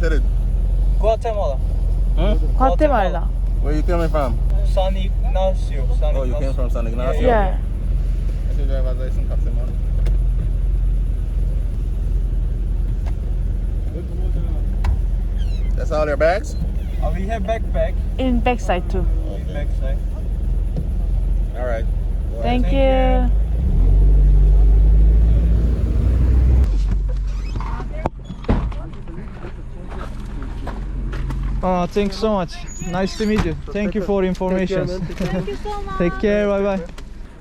said it. Guatemala. Hmm? Guatemala. Where you coming from? San Ignacio. San Oh, you came from San Ignacio? Yeah. I driver's license, Captain Money. That's all your bags? Uh, we have backpack. In backside too. In Backside. All right. Go ahead. Thank, Thank you. Oh, thank you so much. Nice to meet you. Thank you for information. Thank you so much. Take care. Bye bye.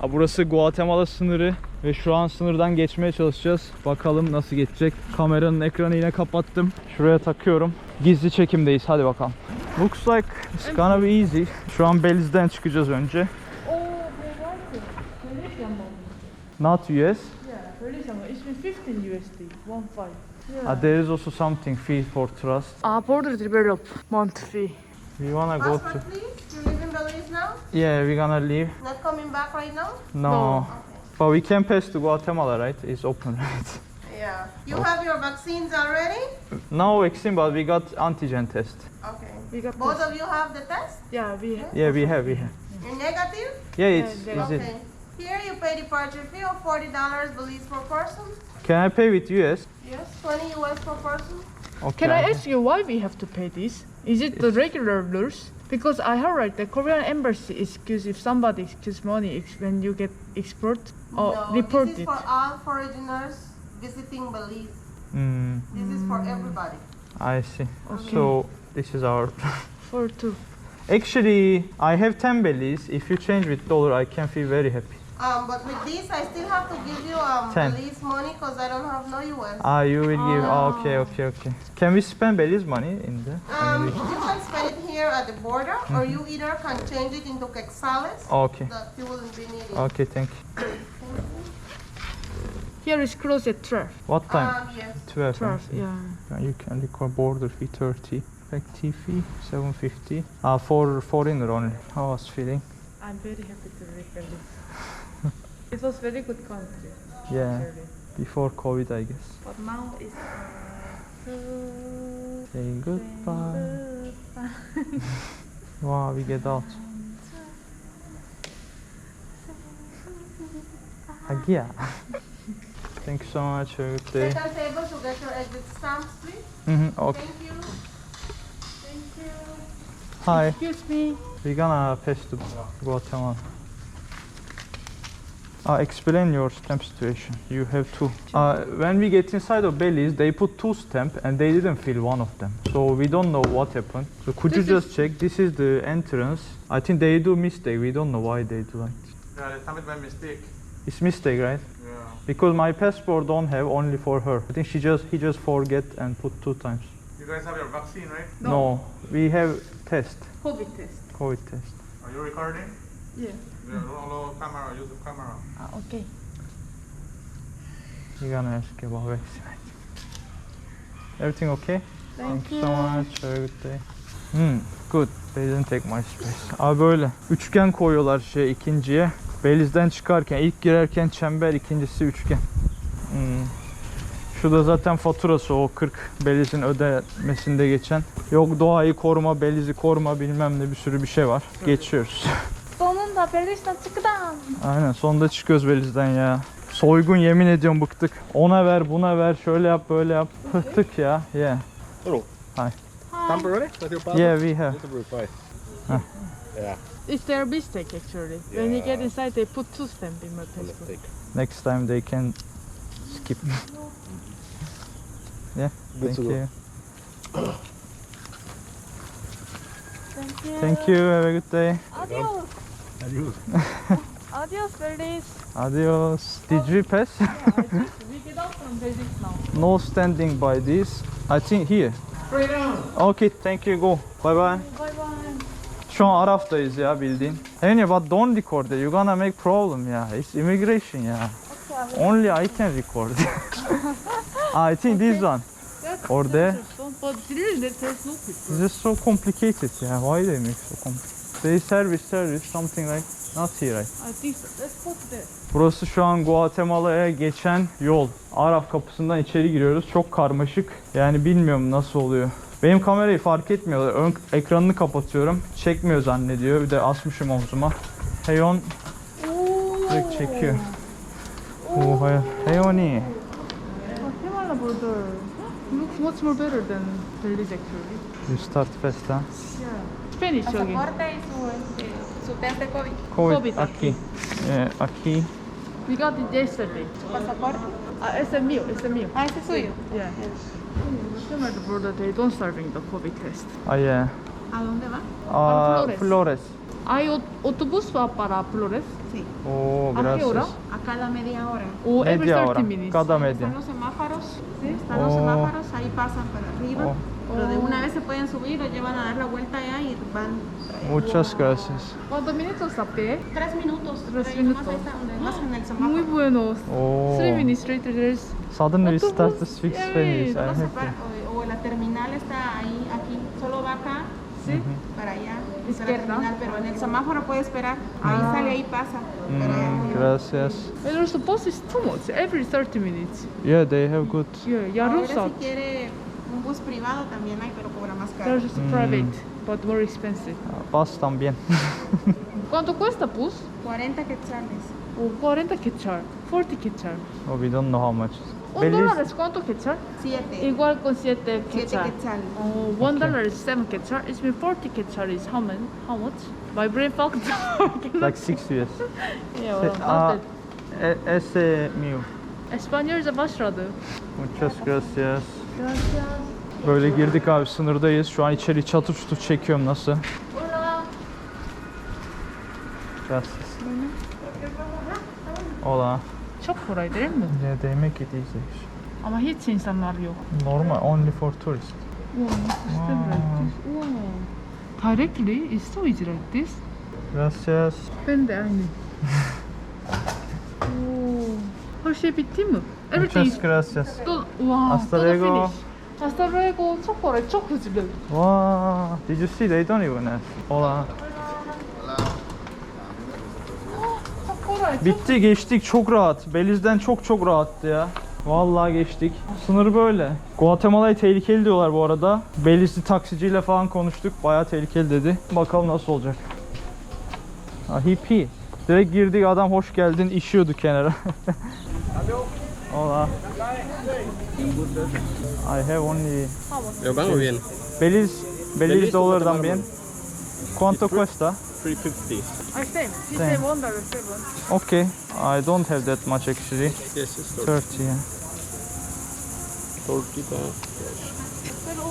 Aa, Burası Guatemala sınırı ve şu an sınırdan geçmeye çalışacağız. Bakalım nasıl geçecek. Kameranın ekranı yine kapattım. Şuraya takıyorum. Gizli çekimdeyiz. Hadi bakalım. Looks like it's gonna be easy. Şu an Belize'den çıkacağız önce. Not US. Yeah, Belize, it's been 15 USD, 15. Yeah. Uh, there is also something fee for trust. Uh, border development fee. We wanna go to. please. You live in Belarus now? Yeah, we're gonna leave. Not coming back right now? No. No. But we can pass to Guatemala, right? It's open, right? Yeah. You Oh. have your vaccines already? No vaccine, but we got antigen test. Okay. We got Both of you have the test? Yeah, we Yeah, we have, we have. You're negative? Yeah, it's, Yeah, it? Okay. Here you pay departure fee of $40 Belize per person. Can I pay with US? Yes. 20 US per person. Okay. Can I ask you why we have to pay this? Is it the regular rules? Because I heard like the Korean embassy excuse if somebody excuse money ex- when you get export or no, report this is for all foreigners visiting Belize. Hmm, This is for everybody. I see. Okay. So this is our. For two. Actually, I have 10 Belize. If you change with dollar, I can feel very happy. Um, but with this, I still have to give you um, Ten. Belize money because I don't have no US. Ah, you will give. Oh, okay, okay, okay. Can we spend Belize money in the? Um, you can spend it here at the border, or you either can change it into quetzales Okay. that you wouldn't be needing. Okay, thank you. Here is closed at 12. What time? Um, yes. 12. 12, yeah. Yeah, You can record border fee 30. Active fee 750. Ah, for foreigner only. How was feeling? I'm very happy to live in this. It was very good country. Yeah. actually. Before COVID, I guess. But now it's uh, so Say goodbye. Wow, we get out. Agia. Thank you so much. Have a good day. Second table to get your exit stamps, please. Mhm, okay. Thank you. Thank you. Hi. Excuse me. We're gonna pass to Guatemala. Uh, explain your stamp situation. You have two. Uh, when we get inside of Belize, they put two stamp and they didn't fill one of them. So we don't know what happened. So could you This is- just check? This is the entrance. I think they do mistake. We don't know why they do like this. Yeah, they submit by mistake. It's mistake, right? Yeah. Because my passport don't have only for her. I think she just he just forget and put two times. You guys have your vaccine, right? No. No, we have test, COVID test. COVID test. Are you recording? Yeah. Roll camera, use camera. Ah, okay. We're gonna ask about vaccine. Everything okay? Thank, you so much. Have a good day. Hmm, good. They didn't take my space. Abi böyle. Üçgen koyuyorlar şey ikinciye. Beliz'den çıkarken, ilk girerken çember, ikincisi üçgen. Hmm. Şu da zaten faturası o 40 Beliz'in ödemesinde geçen. Yok doğayı koruma, Beliz'i koruma bilmem ne bir sürü bir şey var. Geçiyoruz. Belarus'tan çıktım. Aynen sonunda çıkıyoruz Beliz'den ya. Soygun yemin ediyorum bıktık. Ona ver buna ver şöyle yap böyle yap. Bıktık ya. Yeah. Ready? That's your passport? Yeah we have. Huh. Yeah. It's their mistake actually. When you get Yeah. inside, they put two stamp in my passport. Next time they can skip. yeah. Good Thank you. Thank you. Thank you. Have a good day. Adios. Adios. Adios, Belarus. Adios. Did we pass? Yeah, I think we get out from Belarus now. no standing by this. I think here. Straight down. Okay, thank you. Go. Bye bye. Bye bye. Şu an Araf'tayız ya bildiğin. Anyway, but don't record it. You're gonna make problem ya. It's immigration ya. Only I can record. I think this one. That's Or there. But really, there's no people. This is so complicated ya. Why they make so complicated? They service service something like not here right. I think so. Let's there. Burası şu an Guatemala'ya geçen yol. Araf kapısından içeri giriyoruz. Çok karmaşık. Yani bilmiyorum nasıl oluyor. Benim kamerayı fark etmiyorlar. Ön ekranını kapatıyorum. Çekmiyor zannediyor. Bir de asmışım omzuma. Heyon direkt çekiyor. Oo hayır. Heyoni. Oh, Himalaya border looks much more better than Belize actually. You start fast ha. Spanish again. Pasaporte y su, este, su test de COVID. Covid Covid aquí. Eh, aquí. We got it yesterday. Pasaporte. Uh, it's a meal, it's a meal. Ah, ese es suyo. Yeah. Himalaya border they don't serving the COVID test. Ah yeah. ¿A dónde va? Ah, Flores. Flores. ¿Hay autobús para Flores? Sí. Oo ¿A qué hora? gracias. A cada media hora. O every Media 30 hora. minutes? Cada Están media. los semáforos. Sí, están los Oh. semáforos. Ahí pasan para arriba. Oh. Pero de una vez se pueden subir o llevan a dar la vuelta allá y van. Muchas gracias. ¿Cuántos minutos a pie? Tres minutos. Tres minutos. vas en el Muy semáforo. buenos. Oo. Three minutes later there's Suddenly we start to speak yeah, Spanish. No se para- o, o la terminal está ahí, aquí. Solo va acá ¿sí? para allá. Izquierda. terminal, pero en el semáforo puede esperar. Ahí Ah. sale, ahí pasa. Allá. Mm, gracias. And also bus is too much, every 30 minutes. Yeah, they have good. Yeah, Ahora Yarusat. si quiere un bus privado también hay, pero cobra más caro. There's just Mm. private, but more expensive. Ah, Bus también. ¿Cuánto cuesta bus? 40 quetzales. O 40 quechar, 40 quechar. oh, we don't know how much. ¿Un Belize- dólar es cuánto quechar? 7. Igual con 7 7 quechar. quetzales. Oh, one Okay. dollar is 7 quechar. It means 40 quechar is how many? How much? My brain fucked. Like six years. yeah, well, Ah, how's that? e- ese mío. Espanyolca başladı. Muchas gracias. Böyle girdik abi sınırdayız. Şu an içeri çatır çutur çekiyorum nasıl? Gracias. Hola. Çok kolay değil mi? Ne demek yediysek. Ama hiç insanlar yok. Normal, only for tourists. Wow, system like this. Wow. Directly is so easy like this. Gracias. Ben de aynı. Oo. Her şey bitti mi? Everything Muchas gracias. done. Wow. Hasta todo luego. finish. Hasta luego. Çok hızlı. Wow. Did you see? They don't even ask. Hola. Bitti geçtik çok rahat. Beliz'den çok çok rahattı ya. Vallahi geçtik. Sınır böyle. Guatemala'yı tehlikeli diyorlar bu arada. Belizli taksiciyle falan konuştuk. Bayağı tehlikeli dedi. Bakalım nasıl olacak. Ha, hippie. Direkt girdik adam hoş geldin işiyordu kenara. Hola. I have only Yo vamos bien. Beliz dollar Guatemala también. ¿Cuánto cuesta? 350. I same. He Same. say one dollar. Okay. I don't have that much actually. Yes, it's 30. 30 yeah. 30 cash.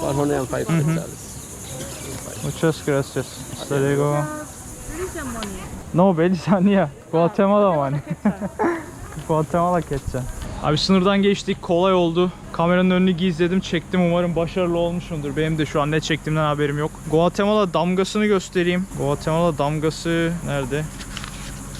105 quetzales. Muchas gracias. Hasta luego. Belize money. No, Belisania. Guatemala money. Guatemala ketçap. Abi sınırdan geçtik. Kolay oldu. Kameranın önünü gizledim. Çektim. Umarım başarılı olmuşumdur. Benim de şu an ne çektiğimden haberim yok. Guatemala damgasını göstereyim. Guatemala damgası nerede?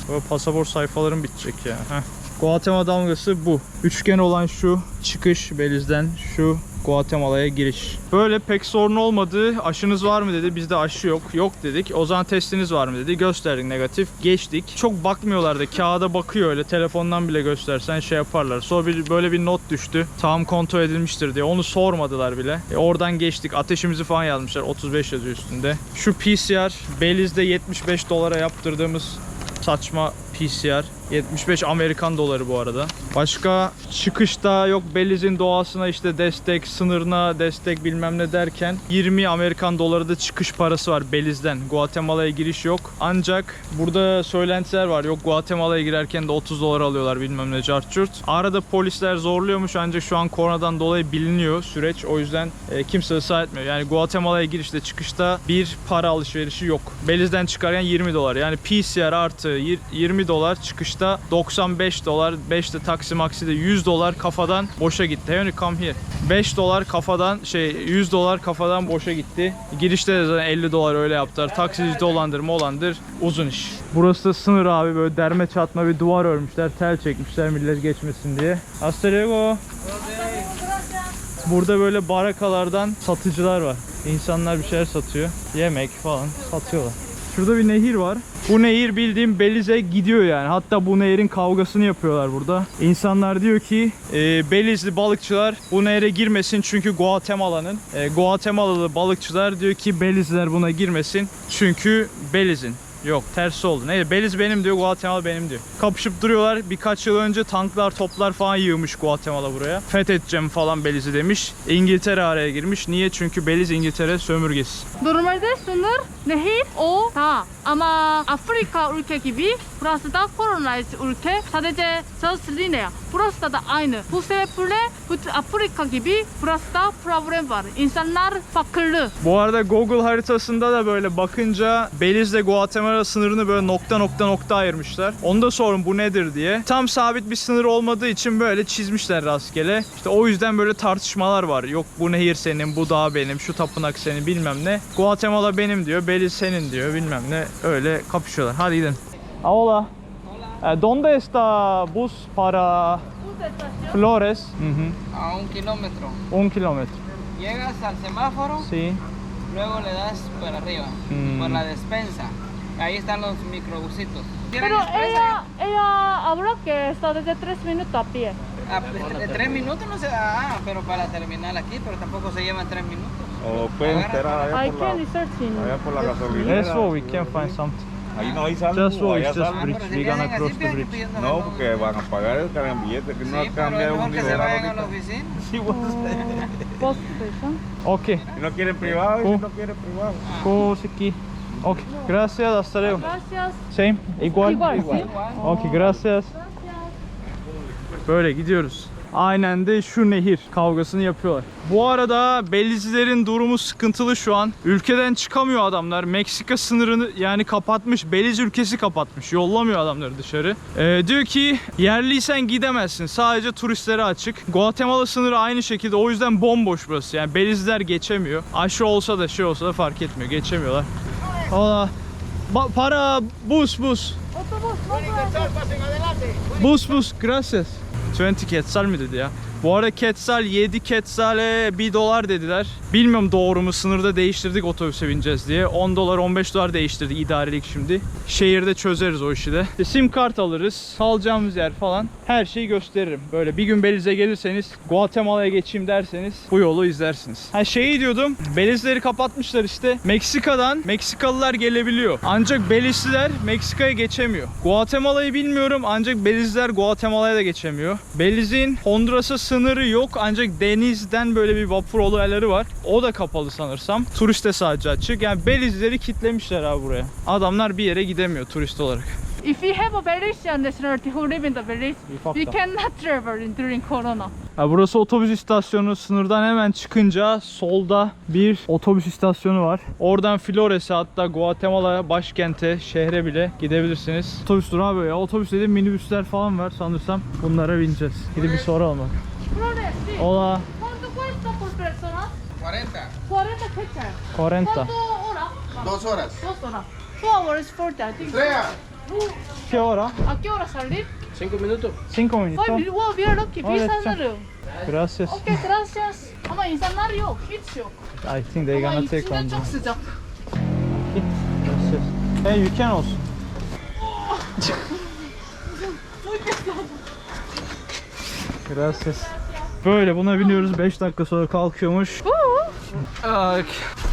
Böyle pasaport sayfalarım bitecek ya. Heh. Guatemala damgası bu. Üçgen olan şu çıkış Beliz'den şu Guatemala'ya giriş. Böyle pek sorun olmadı. Aşınız var mı dedi. Bizde aşı yok. Yok dedik. O zaman testiniz var mı dedi. Gösterdik negatif. Geçtik. Çok bakmıyorlar da kağıda bakıyor öyle. Telefondan bile göstersen şey yaparlar. Sonra bir, böyle bir not düştü. Tam kontrol edilmiştir diye. Onu sormadılar bile. E, oradan geçtik. Ateşimizi falan yazmışlar. 35 yazıyor üstünde. Şu PCR Beliz'de 75 dolara yaptırdığımız saçma PCR. 75 Amerikan doları bu arada. Başka çıkışta yok Belize'in doğasına işte destek, sınırına destek bilmem ne derken 20 Amerikan doları da çıkış parası var Belize'den. Guatemala'ya giriş yok. Ancak burada söylentiler var. Yok Guatemala'ya girerken de 30 dolar alıyorlar bilmem ne cartçurt. Arada polisler zorluyormuş ancak şu an koronadan dolayı biliniyor süreç. O yüzden e, kimse ısrar etmiyor. Yani Guatemala'ya girişte çıkışta bir para alışverişi yok. Belize'den çıkarken 20 dolar. Yani PCR artı 20 dolar, çıkışta 95 dolar, 5 de taksi maksi de 100 dolar kafadan boşa gitti. Henry come here. 5 dolar kafadan şey 100 dolar kafadan boşa gitti. Girişte de zaten 50 dolar öyle yaptılar. Taksici dolandırma olandır. Uzun iş. Burası da sınır abi böyle derme çatma bir duvar örmüşler. Tel çekmişler millet geçmesin diye. Hasta luego. Burada böyle barakalardan satıcılar var. İnsanlar bir şeyler satıyor. Yemek falan satıyorlar. Şurada bir nehir var. Bu nehir bildiğim Belize gidiyor yani. Hatta bu nehirin kavgasını yapıyorlar burada. İnsanlar diyor ki e, Belizli balıkçılar bu nehre girmesin çünkü Guatemala'nın. E, Guatemalalı balıkçılar diyor ki Belizliler buna girmesin çünkü Beliz'in. Yok tersi oldu. Neyse Beliz benim diyor, Guatemala benim diyor. Kapışıp duruyorlar. Birkaç yıl önce tanklar, toplar falan yığmış Guatemala buraya. Fethedeceğim falan Beliz'i demiş. İngiltere araya girmiş. Niye? Çünkü Beliz İngiltere sömürgesi. Normalde sınır, nehir, o, da. Ama Afrika ülke gibi burası da kolonize ülke. Sadece söz linea. Burası da aynı. Bu sebeple bütün Afrika gibi burası da problem var. İnsanlar fakirli. Bu arada Google haritasında da böyle bakınca Beliz'le Guatemala sınırını böyle nokta nokta nokta ayırmışlar. Onu da sorun bu nedir diye. Tam sabit bir sınır olmadığı için böyle çizmişler rastgele. İşte o yüzden böyle tartışmalar var. Yok bu nehir senin, bu dağ benim, şu tapınak senin bilmem ne. Guatemala benim diyor, Beliz senin diyor bilmem ne. Öyle kapışıyorlar. Hadi gidelim. Hola. Eh, ¿Dónde está bus para Flores? A un kilómetro. Un kilómetro. Llegas al semáforo, Sí. luego le das para arriba, Mm. por la despensa. Ahí están los microbusitos. ¿Tienen Pero ella, ella habla que está desde 3 minutos a pie. Ah, de- de tres minutos no se da, ah, pero para terminar aquí, pero tampoco se llevan tres minutos. O pueden esperar allá I por la, allá por la gasolinera. What we can find something. Ahí no hay saldo, Just so allá it's just saldo. bridge. gonna así, cross the bridge. No, porque van a pagar el gran billete, que no cambia un que se vayan a la oficina. Sí, vos- station. Okay. Si no quieren privado, y si no quieren privado. Cos aquí. Ok, gracias, hasta luego. Gracias. Same, igual. Igual, sí. Ok, gracias. Böyle gidiyoruz. Aynen de şu nehir kavgasını yapıyorlar. Bu arada Belizlilerin durumu sıkıntılı şu an. Ülkeden çıkamıyor adamlar. Meksika sınırını yani kapatmış. Beliz ülkesi kapatmış. Yollamıyor adamları dışarı. Ee, diyor ki yerliysen gidemezsin. Sadece turistlere açık. Guatemala sınırı aynı şekilde. O yüzden bomboş burası. Yani Belizliler geçemiyor. Aşı olsa da şey olsa da fark etmiyor. Geçemiyorlar. Ba- para bus bus. Bus bus gracias. 20 quetzal mi dedi ya? Bu arada quetzal 7 quetzale 1 dolar dediler. Bilmiyorum doğru mu sınırda değiştirdik otobüse bineceğiz diye. 10 dolar 15 dolar değiştirdik idarelik şimdi. Şehirde çözeriz o işi de. İşte sim kart alırız. Kalacağımız yer falan. Her şeyi gösteririm. Böyle bir gün Beliz'e gelirseniz Guatemala'ya geçeyim derseniz bu yolu izlersiniz. Ha şeyi diyordum. Belizleri kapatmışlar işte. Meksika'dan Meksikalılar gelebiliyor. Ancak Belizliler Meksika'ya geçemiyor. Guatemala'yı bilmiyorum ancak Belizliler Guatemala'ya da geçemiyor. Beliz'in Honduras'a sınırı yok ancak denizden böyle bir vapur olayları var. O da kapalı sanırsam. Turiste sadece açık. Yani Belizleri kitlemişler abi buraya. Adamlar bir yere gidemiyor turist olarak. If we have a Belarusian nationality who live in the we up. cannot travel in during Corona. Ha, burası otobüs istasyonu. Sınırdan hemen çıkınca solda bir otobüs istasyonu var. Oradan Flores'e hatta Guatemala başkente, şehre bile gidebilirsiniz. Otobüs durağı böyle. Otobüs dediğim minibüsler falan var sanırsam. Bunlara bineceğiz. Gidip bir soralım bak. Hola, ¿Cuánto cuesta por persona? 40. 40 quetzal. 40. ¿Cuánto hora? Dos horas. Dos horas. Two hours 40, I think. ¿Qué hora? ¿A qué hora salir? Cinco minutos. 5 Five minutos. minutes. Wow, we are lucky. Oh, Bir that's sanırım. Gracias. Okay, gracias. Ama insanlar yok, hiç yok. I think they Ama gonna take içinde one. çok sıcak. Gracias. Hey, you can olsun. Gracias. Böyle buna biniyoruz 5 dakika sonra kalkıyormuş.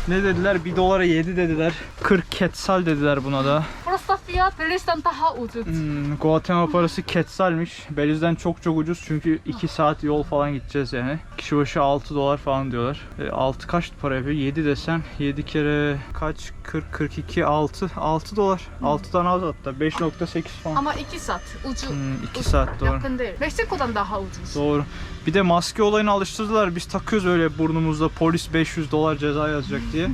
Ne dediler? 1 dolara 7 dediler. 40 quetzal dediler buna da. Burası fiyat Belize'den daha ucuz. Hmm, Guatemala parası quetzalmiş. Beliz'den çok çok ucuz çünkü 2 saat yol falan gideceğiz yani. Kişi başı 6 dolar falan diyorlar. E, 6 kaç para yapıyor? 7 desem 7 kere kaç? 40 42 6 6 dolar. 6'dan az hatta 5.8 falan. Ama 2 saat ucuz. Hmm, 2 saat doğru. Yakın değil. Meksiko'dan daha ucuz. Doğru. Bir de maske olayını alıştırdılar. Biz takıyoruz öyle burnumuzda polis 500 dolar ceza yazacak diye.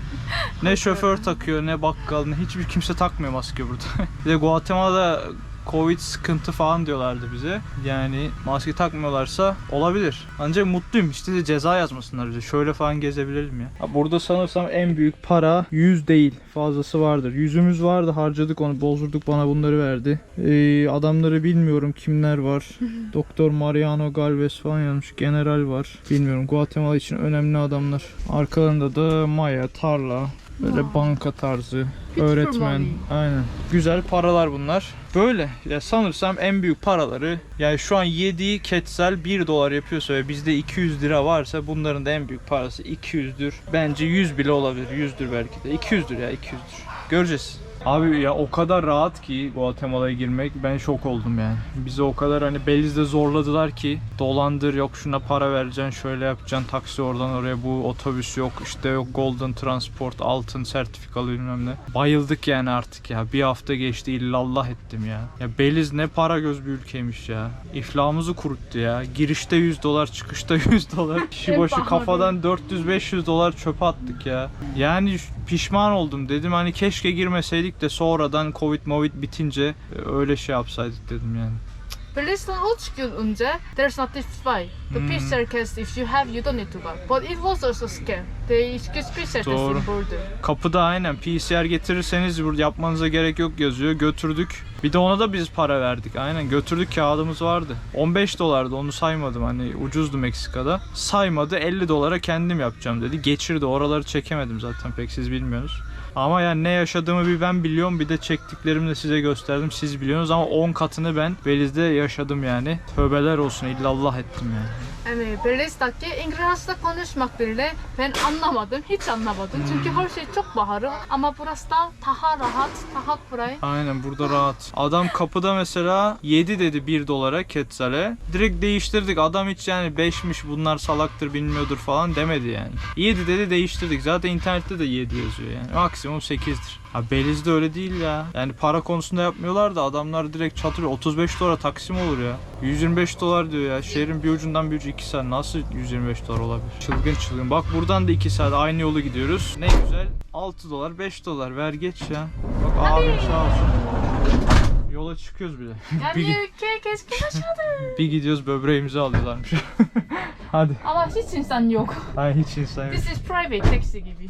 ne şoför takıyor ne bakkal ne hiçbir kimse takmıyor maske burada. bir de Guatemala'da Covid sıkıntı falan diyorlardı bize. Yani maske takmıyorlarsa olabilir. Ancak mutluyum. İşte de ceza yazmasınlar bize. Şöyle falan gezebilelim ya. Burada sanırsam en büyük para 100 değil. Fazlası vardır. Yüzümüz vardı harcadık onu bozdurduk bana bunları verdi. Ee, adamları bilmiyorum kimler var. Doktor Mariano Galvez falan yazmış. General var. Bilmiyorum Guatemala için önemli adamlar. Arkalarında da Maya, tarla, Böyle banka tarzı, öğretmen. Aynen. Güzel paralar bunlar. Böyle. Ya sanırsam en büyük paraları yani şu an yediği ketsel 1 dolar yapıyorsa ve bizde 200 lira varsa bunların da en büyük parası 200'dür. Bence 100 bile olabilir. 100'dür belki de. 200'dür ya 200'dür. Göreceğiz. Abi ya o kadar rahat ki Guatemala'ya girmek ben şok oldum yani. Bizi o kadar hani Beliz'de zorladılar ki dolandır yok şuna para vereceksin şöyle yapacaksın taksi oradan oraya bu otobüs yok işte yok golden transport altın sertifikalı bilmem ne. Bayıldık yani artık ya bir hafta geçti illallah ettim ya. Ya Beliz ne para göz bir ülkeymiş ya. İflahımızı kuruttu ya. Girişte 100 dolar çıkışta 100 dolar. Kişi başı kafadan 400-500 dolar çöpe attık ya. Yani pişman oldum dedim hani keşke girmeseydik de sonradan covid movid bitince e, öyle şey yapsaydık dedim yani. Belize'den uç gün önce there's notify the Hmm. PCR test if you have you don't need to go. But it was also scam. They excuse PCR test Doğru. in border. Kapıda aynen PCR getirirseniz burada yapmanıza gerek yok yazıyor. Götürdük. Bir de ona da biz para verdik. Aynen götürdük kağıdımız vardı. 15 dolardı onu saymadım hani ucuzdu Meksika'da. Saymadı 50 dolara kendim yapacağım dedi. Geçirdi oraları çekemedim zaten pek siz bilmiyorsunuz. Ama yani ne yaşadığımı bir ben biliyorum bir de çektiklerimi de size gösterdim siz biliyorsunuz ama 10 katını ben Beliz'de yaşadım yani. Tövbeler olsun illallah ettim yani. Yani Belize'daki İngilizce konuşmak bile ben anlamadım. Hiç anlamadım. Çünkü her şey çok pahalı. Ama burası da daha rahat, daha kolay. Aynen burada rahat. Adam kapıda mesela 7 dedi 1 dolara Quetzal'e. Direkt değiştirdik. Adam hiç yani 5'miş bunlar salaktır bilmiyordur falan demedi yani. 7 dedi değiştirdik. Zaten internette de 7 yazıyor yani. Maksimum 8'dir. Ha Beliz'de öyle değil ya. Yani para konusunda yapmıyorlar da adamlar direkt çatırıyor. 35 dolara taksim olur ya. 125 dolar diyor ya. Şehrin bir ucundan bir ucu 2 saat. Nasıl 125 dolar olabilir? Çılgın çılgın. Bak buradan da 2 saat aynı yolu gidiyoruz. Ne güzel. 6 dolar 5 dolar ver geç ya. Bak abim sağ olsun. Yola çıkıyoruz bile. Yani bir, ülke keşke yaşadı. bir gidiyoruz böbreğimizi alıyorlarmış. Hadi. Ama hiç insan yok. Ay hiç insan yok. This is private taxi gibi.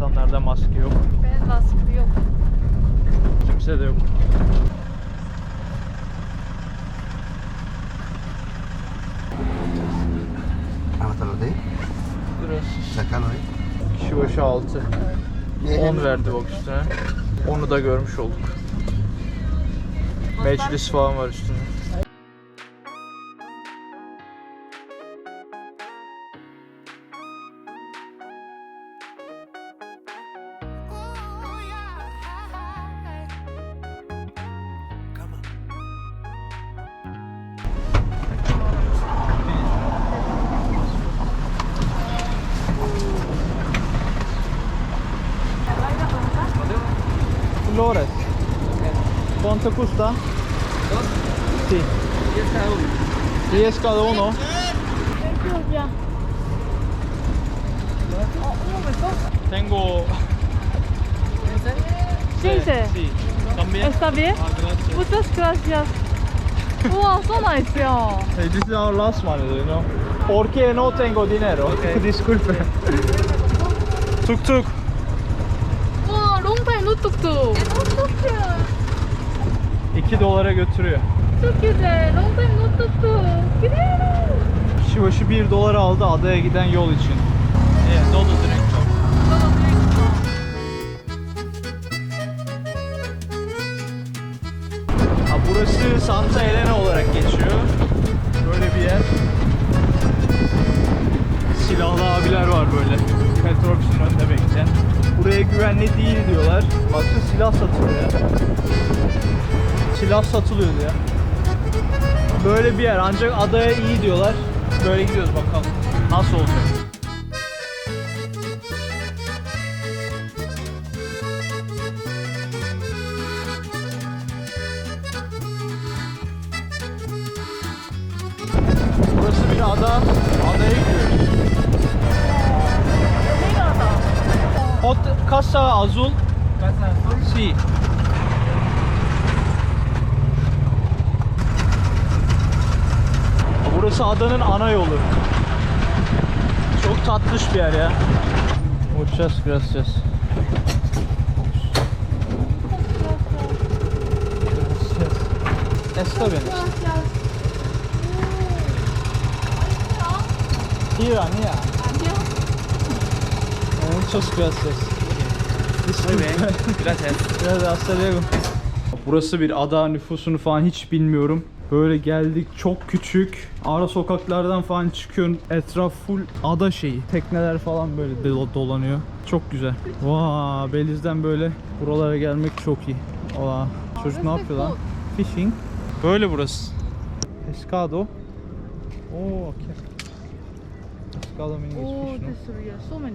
İnsanlarda maske yok. Ben baskı yok. Kimse de yok. Anahtarları değil. Burası. Sakal ayı. Kişi başı 6. 10 verdi bak üstüne. Onu da görmüş olduk. Meclis falan var üstünde. Evet. ¿Cuánto custa? Dos. Sí. Diez cada uno. Diez cada uno. Tengo. ¿Quince? Sí. También. ¿Está bien? Ah, gracias. Muchas gracias. wow, so nice, yeah. Hey, this is our last money, you know. Porque no tengo dinero. Okay. Disculpe. tuk tuk tuttuk. E not tuttu. 2 dolara götürüyor. Çok güzel. Oldu not tuttu. Gidiyoruz. Kişi başı 1 dolar aldı adaya giden yol için. Evet, dolu direkt çok. Ha, burası Santa Elena olarak geçiyor. Böyle bir yer. Silahlı abiler var böyle. Petrol için önde bekleyen. Buraya güvenli değil diyorlar. Baksana silah satılıyor ya. Silah satılıyordu ya. Böyle bir yer ancak adaya iyi diyorlar. Böyle gidiyoruz bakalım. Nasıl olacak? Casa Azul. Casa Azul. Sí. Burası adanın ana yolu. Çok tatlış bir yer ya. Muchas gracias. Está bien. Mira, mira. Muchas gracias. Biraz. Burası bir ada nüfusunu falan hiç bilmiyorum. Böyle geldik çok küçük. Ara sokaklardan falan çıkıyorsun. Etraf full ada şeyi. Tekneler falan böyle do- dolanıyor. Çok güzel. Vaa Beliz'den böyle buralara gelmek çok iyi. Vaa çocuk ne yapıyor lan? Fishing. Böyle burası. Pescado. Oo, okay. Pescado means Oh, fish, no? this yeah, so many.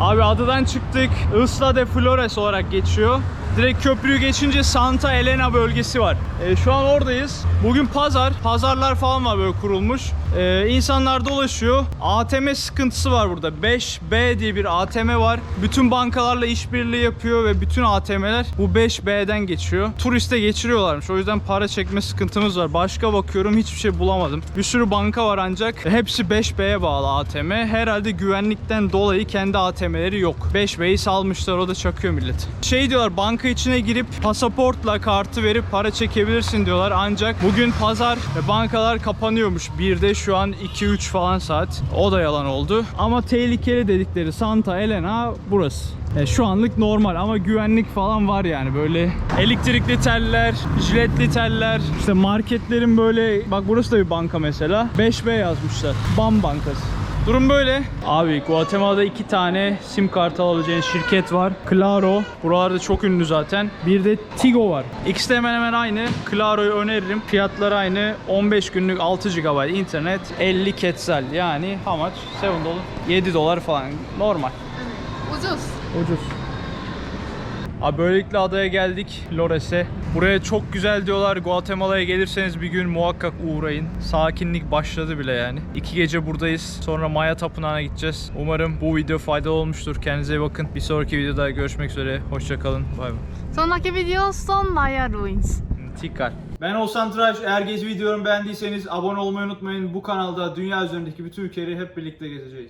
Abi adadan çıktık. Isla de Flores olarak geçiyor. Direkt köprüyü geçince Santa Elena bölgesi var. Ee, şu an oradayız. Bugün pazar. Pazarlar falan var böyle kurulmuş. Ee, insanlar dolaşıyor. ATM sıkıntısı var burada. 5B diye bir ATM var. Bütün bankalarla işbirliği yapıyor ve bütün ATM'ler bu 5B'den geçiyor. Turiste geçiriyorlarmış. O yüzden para çekme sıkıntımız var. Başka bakıyorum hiçbir şey bulamadım. Bir sürü banka var ancak hepsi 5B'ye bağlı ATM. Herhalde güvenlikten dolayı kendi ATM'leri yok. 5B'yi salmışlar o da çakıyor millet. Şey diyorlar banka içine girip pasaportla kartı verip para çekebilirsin diyorlar ancak bugün pazar ve bankalar kapanıyormuş. Bir de şu an 2-3 falan saat. O da yalan oldu. Ama tehlikeli dedikleri Santa Elena burası. E, şu anlık normal ama güvenlik falan var yani böyle elektrikli teller, jiletli teller, işte marketlerin böyle bak burası da bir banka mesela 5B yazmışlar. BAM Bankası. Durum böyle. Abi Guatemala'da iki tane sim kartı alabileceğin şirket var. Claro. Buralarda çok ünlü zaten. Bir de Tigo var. İkisi de hemen hemen aynı. Claro'yu öneririm. Fiyatları aynı. 15 günlük 6 GB internet. 50 quetzal. Yani how much? 7 dolar. 7 dolar falan. Normal. Ucuz. Ucuz. Abi böylelikle adaya geldik Lores'e. Buraya çok güzel diyorlar. Guatemala'ya gelirseniz bir gün muhakkak uğrayın. Sakinlik başladı bile yani. İki gece buradayız. Sonra Maya Tapınağı'na gideceğiz. Umarım bu video faydalı olmuştur. Kendinize iyi bakın. Bir sonraki videoda görüşmek üzere. Hoşçakalın. Bay bay. sonraki video Son Maya Ruins. Tikal. Ben Oğuzhan Tıraş. Eğer gezi videomu beğendiyseniz abone olmayı unutmayın. Bu kanalda dünya üzerindeki bütün ülkeleri hep birlikte gezeceğiz.